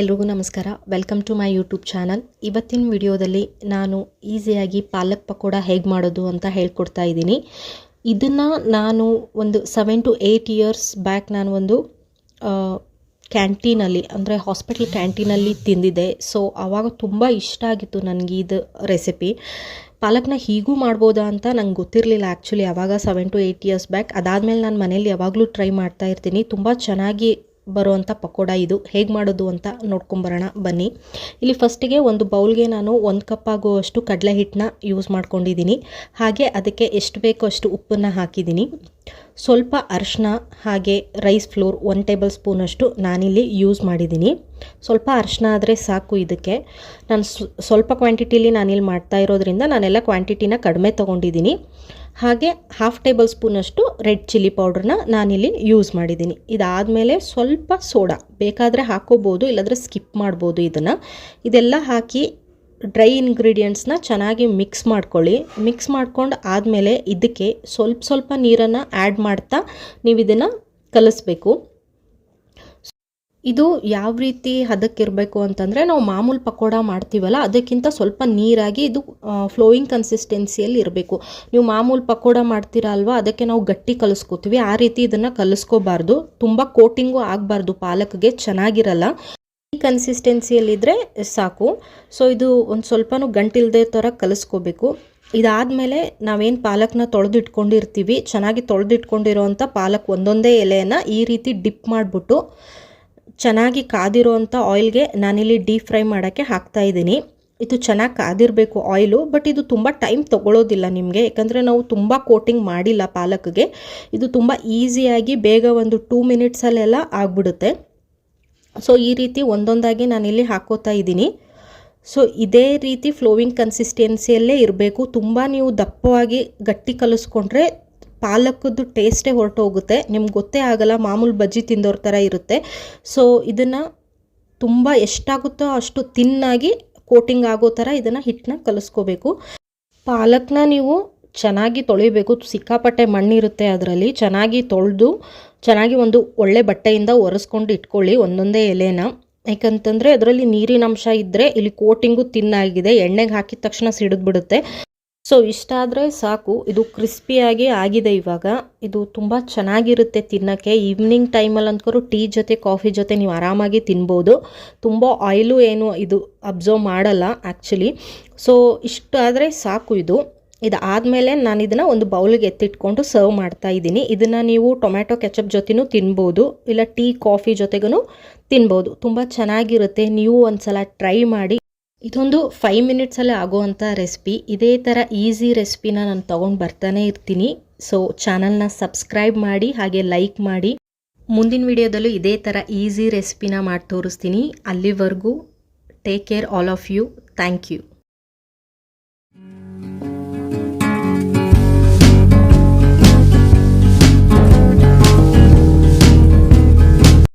ಎಲ್ರಿಗೂ ನಮಸ್ಕಾರ. Welcome to my YouTube channel ಇವತ್ತಿನ ವಿಡಿಯೋದಲ್ಲಿ ನಾನು ಈಸಿಯಾಗಿ ಪಾಲಕ್ ಪಕೋಡ ಹೇಗೆ ಮಾಡೋದು ಅಂತ ಹೇಳ್ಕೊಡ್ತಾ ಇದ್ದೀನಿ. ಇದನ್ನು ನಾನು ಒಂದು seven to eight years back ನಾನು ಒಂದು ಕ್ಯಾಂಟೀನಲ್ಲಿ ಅಂದರೆ ಹಾಸ್ಪಿಟಲ್ ಕ್ಯಾಂಟೀನಲ್ಲಿ ತಿಂದಿದ್ದೆ. ಸೊ ಆವಾಗ ತುಂಬ ಇಷ್ಟ ಆಗಿತ್ತು ನನಗೆ ಇದು ರೆಸಿಪಿ ಪಾಲಕ್ನ ಹೀಗೂ ಮಾಡ್ಬೋದಾ ಅಂತ ನಂಗೆ ಗೊತ್ತಿರಲಿಲ್ಲ ಆ್ಯಕ್ಚುಲಿ ಆವಾಗ seven to eight years back ಅದಾದಮೇಲೆ ನಾನು ಮನೇಲಿ ಯಾವಾಗಲೂ ಟ್ರೈ ಮಾಡ್ತಾ ಇರ್ತೀನಿ. ತುಂಬ ಚೆನ್ನಾಗಿ ಬರುವಂಥ ಪಕೋಡ ಇದು. ಹೇಗೆ ಮಾಡೋದು ಅಂತ ನೋಡ್ಕೊಂಬರೋಣ, ಬನ್ನಿ. ಇಲ್ಲಿ ಫಸ್ಟಿಗೆ ಒಂದು ಬೌಲ್ಗೆ ನಾನು ಒಂದು ಕಪ್ ಆಗುವಷ್ಟು ಕಡಲೆ ಹಿಟ್ಟನ್ನ ಯೂಸ್ ಮಾಡ್ಕೊಂಡಿದ್ದೀನಿ. ಹಾಗೆ ಅದಕ್ಕೆ ಎಷ್ಟು ಬೇಕೋ ಅಷ್ಟು ಉಪ್ಪನ್ನು ಹಾಕಿದ್ದೀನಿ. ಸ್ವಲ್ಪ ಅರಿಶಿನ ಹಾಗೆ ರೈಸ್ ಫ್ಲೋರ್ ಒನ್ ಟೇಬಲ್ ಸ್ಪೂನಷ್ಟು ನಾನಿಲ್ಲಿ ಯೂಸ್ ಮಾಡಿದ್ದೀನಿ. ಸ್ವಲ್ಪ ಅರಿಶಿನ ಆದರೆ ಸಾಕು ಇದಕ್ಕೆ. ನಾನು ಸ್ವಲ್ಪ ಕ್ವಾಂಟಿಟಿಲಿ ನಾನಿಲ್ಲಿ ಮಾಡ್ತಾ ಇರೋದ್ರಿಂದ ನಾನೆಲ್ಲ ಕ್ವಾಂಟಿಟಿನ ಕಡಿಮೆ ತೊಗೊಂಡಿದ್ದೀನಿ ಹಾಗೆ ಹಾಫ್ ಟೇಬಲ್ ಸ್ಪೂನಷ್ಟು ರೆಡ್ ಚಿಲ್ಲಿ ಪೌಡ್ರನ್ನ ನಾನಿಲ್ಲಿ ಯೂಸ್ ಮಾಡಿದ್ದೀನಿ ಇದಾದಮೇಲೆ ಸ್ವಲ್ಪ ಸೋಡಾ ಬೇಕಾದರೆ ಹಾಕೋಬೋದು, ಇಲ್ಲಾಂದರೆ ಸ್ಕಿಪ್ ಮಾಡ್ಬೋದು ಇದನ್ನು. ಇದೆಲ್ಲ ಹಾಕಿ ಡ್ರೈ ಇಂಗ್ರೀಡಿಯೆಂಟ್ಸ್ನ ಚೆನ್ನಾಗಿ ಮಿಕ್ಸ್ ಮಾಡ್ಕೊಳ್ಳಿ. ಮಿಕ್ಸ್ ಮಾಡ್ಕೊಂಡು ಆದಮೇಲೆ ಇದಕ್ಕೆ ಸ್ವಲ್ಪ ಸ್ವಲ್ಪ ನೀರನ್ನು ಆ್ಯಡ್ ಮಾಡ್ತಾ ನೀವು ಇದನ್ನು ಕಲಿಸ್ಬೇಕು. ಇದು ಯಾವ ರೀತಿ ಹದಕ್ಕಿರಬೇಕು ಅಂತಂದರೆ ನಾವು ಮಾಮೂಲು ಪಕೋಡ ಮಾಡ್ತೀವಲ್ಲ, ಅದಕ್ಕಿಂತ ಸ್ವಲ್ಪ ನೀರಾಗಿ ಇದು ಫ್ಲೋಯಿಂಗ್ ಕನ್ಸಿಸ್ಟೆನ್ಸಿಯಲ್ಲಿ ಇರಬೇಕು. ನೀವು ಮಾಮೂಲು ಪಕೋಡ ಮಾಡ್ತೀರಾ ಅಲ್ವಾ, ಅದಕ್ಕೆ ನಾವು ಗಟ್ಟಿ ಕಲಿಸ್ಕೋತೀವಿ. ಆ ರೀತಿ ಇದನ್ನು ಕಲಿಸ್ಕೋಬಾರ್ದು. ತುಂಬ ಕೋಟಿಂಗು ಆಗಬಾರ್ದು, ಪಾಲಕ್ಗೆ ಚೆನ್ನಾಗಿರಲ್ಲ. ಈ ಕನ್ಸಿಸ್ಟೆನ್ಸಿಯಲ್ಲಿದ್ದರೆ ಸಾಕು. ಸೊ ಇದು ಒಂದು ಸ್ವಲ್ಪನೂ ಗಂಟಿಲ್ದೇ ಥರ ಕಲಿಸ್ಕೋಬೇಕು. ಇದಾದಮೇಲೆ ನಾವೇನು ಪಾಲಕ್ನ ತೊಳೆದಿಟ್ಕೊಂಡಿರ್ತೀವಿ, ಚೆನ್ನಾಗಿ ತೊಳೆದಿಟ್ಕೊಂಡಿರೋವಂಥ ಪಾಲಕ್ ಒಂದೊಂದೇ ಎಲೆಯನ್ನು ಈ ರೀತಿ ಡಿಪ್ ಮಾಡಿಬಿಟ್ಟು ಚೆನ್ನಾಗಿ ಕಾದಿರೋವಂಥ ಆಯಿಲ್ಗೆ ನಾನಿಲ್ಲಿ ಡೀಪ್ ಫ್ರೈ ಮಾಡೋಕ್ಕೆ ಹಾಕ್ತಾ ಇದ್ದೀನಿ. ಇದು ಚೆನ್ನಾಗಿ ಕಾದಿರಬೇಕು ಆಯಿಲು ಬಟ್ ಇದು ತುಂಬ ಟೈಮ್ ತೊಗೊಳೋದಿಲ್ಲ ನಿಮಗೆ. ಯಾಕಂದರೆ ನಾವು ತುಂಬ ಕೋಟಿಂಗ್ ಮಾಡಿಲ್ಲ ಪಾಲಕ್ಗೆ. ಇದು ತುಂಬ ಈಸಿಯಾಗಿ ಬೇಗ ಒಂದು ಟೂ ಮಿನಿಟ್ಸಲ್ಲೆಲ್ಲ ಆಗ್ಬಿಡುತ್ತೆ. ಸೊ ಈ ರೀತಿ ಒಂದೊಂದಾಗಿ ನಾನಿಲ್ಲಿ ಹಾಕೋತಾ ಇದ್ದೀನಿ. ಸೊ ಇದೇ ರೀತಿ ಫ್ಲೋವಿಂಗ್ ಕನ್ಸಿಸ್ಟೆನ್ಸಿಯಲ್ಲೇ ಇರಬೇಕು. ತುಂಬ ನೀವು ದಪ್ಪವಾಗಿ ಗಟ್ಟಿ ಕಲಿಸ್ಕೊಂಡ್ರೆ ಪಾಲಕದ್ದು ಟೇಸ್ಟೇ ಹೊರಟೋಗುತ್ತೆ. ನಿಮ್ಗೆ ಗೊತ್ತೇ ಆಗಲ್ಲ, ಮಾಮೂಲು ಬಜ್ಜಿ ತಿಂದೋರ ಥರ ಇರುತ್ತೆ. ಸೊ ಇದನ್ನು ತುಂಬ ಎಷ್ಟಾಗುತ್ತೋ ಅಷ್ಟು ತಿನ್ನಾಗಿ ಕೋಟಿಂಗ್ ಆಗೋ ಥರ ಇದನ್ನು ಹಿಟ್ಟನ್ನ ಕಲಿಸ್ಕೋಬೇಕು. ಪಾಲಕ್ನ ನೀವು ಚೆನ್ನಾಗಿ ತೊಳಿಬೇಕು. ಸಿಕ್ಕಾಪಟ್ಟೆ ಮಣ್ಣಿರುತ್ತೆ ಅದರಲ್ಲಿ. ಚೆನ್ನಾಗಿ ತೊಳೆದು, ಚೆನ್ನಾಗಿ ಒಂದು ಒಳ್ಳೆ ಬಟ್ಟೆಯಿಂದ ಒರೆಸ್ಕೊಂಡು ಇಟ್ಕೊಳ್ಳಿ ಒಂದೊಂದೇ ಎಲೆನ. ಯಾಕಂತಂದರೆ ಅದರಲ್ಲಿ ನೀರಿನ ಅಂಶ ಇದ್ದರೆ ಇಲ್ಲಿ ಕೋಟಿಂಗು ತಿನ್ನಾಗಿದೆ ಎಣ್ಣೆಗೆ ಹಾಕಿದ ತಕ್ಷಣ ಸಿಡಿದ್ಬಿಡುತ್ತೆ. ಸೊ ಇಷ್ಟ ಆದರೆ ಸಾಕು. ಇದು ಕ್ರಿಸ್ಪಿಯಾಗಿ ಆಗಿದೆ ಇವಾಗ. ಇದು ತುಂಬ ಚೆನ್ನಾಗಿರುತ್ತೆ ತಿನ್ನೋಕ್ಕೆ. ಈವ್ನಿಂಗ್ ಟೈಮಲ್ಲಿ ಅಂದ್ಕರು ಟೀ ಜೊತೆ ಕಾಫಿ ಜೊತೆ ನೀವು ಆರಾಮಾಗಿ ತಿನ್ಬೋದು. ತುಂಬ ಆಯಿಲು ಏನು ಇದು ಅಬ್ಸರ್ವ್ ಮಾಡಲ್ಲ ಆ್ಯಕ್ಚುಲಿ ಸೊ ಇಷ್ಟು ಆದರೆ ಸಾಕು ಇದು. ಇದು ಆದಮೇಲೆ ನಾನು ಇದನ್ನು ಒಂದು ಬೌಲಿಗೆ ಎತ್ತಿಟ್ಕೊಂಡು ಸರ್ವ್ ಮಾಡ್ತಾ ಇದ್ದೀನಿ. ಇದನ್ನು ನೀವು ಟೊಮ್ಯಾಟೊ ಕೆಚಪ್ ಜೊತೆನೂ ತಿನ್ಬೋದು. ಇಲ್ಲ ಟೀ ಕಾಫಿ ಜೊತೆಗೂ ತಿನ್ಬೋದು. ತುಂಬ ಚೆನ್ನಾಗಿರುತ್ತೆ. ನೀವು ಒಂದು ಸಲ ಟ್ರೈ ಮಾಡಿ ಇದೊಂದು ಫೈವ್ ಮಿನಿಟ್ಸಲ್ಲೇ ಆಗೋವಂಥ ರೆಸಿಪಿ ಇದೇ ಥರ ಈಸಿ ರೆಸಿಪಿನ ನಾನು ತೊಗೊಂಡು ಬರ್ತಾನೆ ಇರ್ತೀನಿ. ಸೊ ಚಾನಲ್ನ ಸಬ್ಸ್ಕ್ರೈಬ್ ಮಾಡಿ, ಹಾಗೆ ಲೈಕ್ ಮಾಡಿ. ಮುಂದಿನ ವಿಡಿಯೋದಲ್ಲೂ ಇದೇ ಥರ ಈಸಿ ರೆಸಿಪಿನ ಮಾಡಿ ತೋರಿಸ್ತೀನಿ ಅಲ್ಲಿವರೆಗೂ take care all of you thank you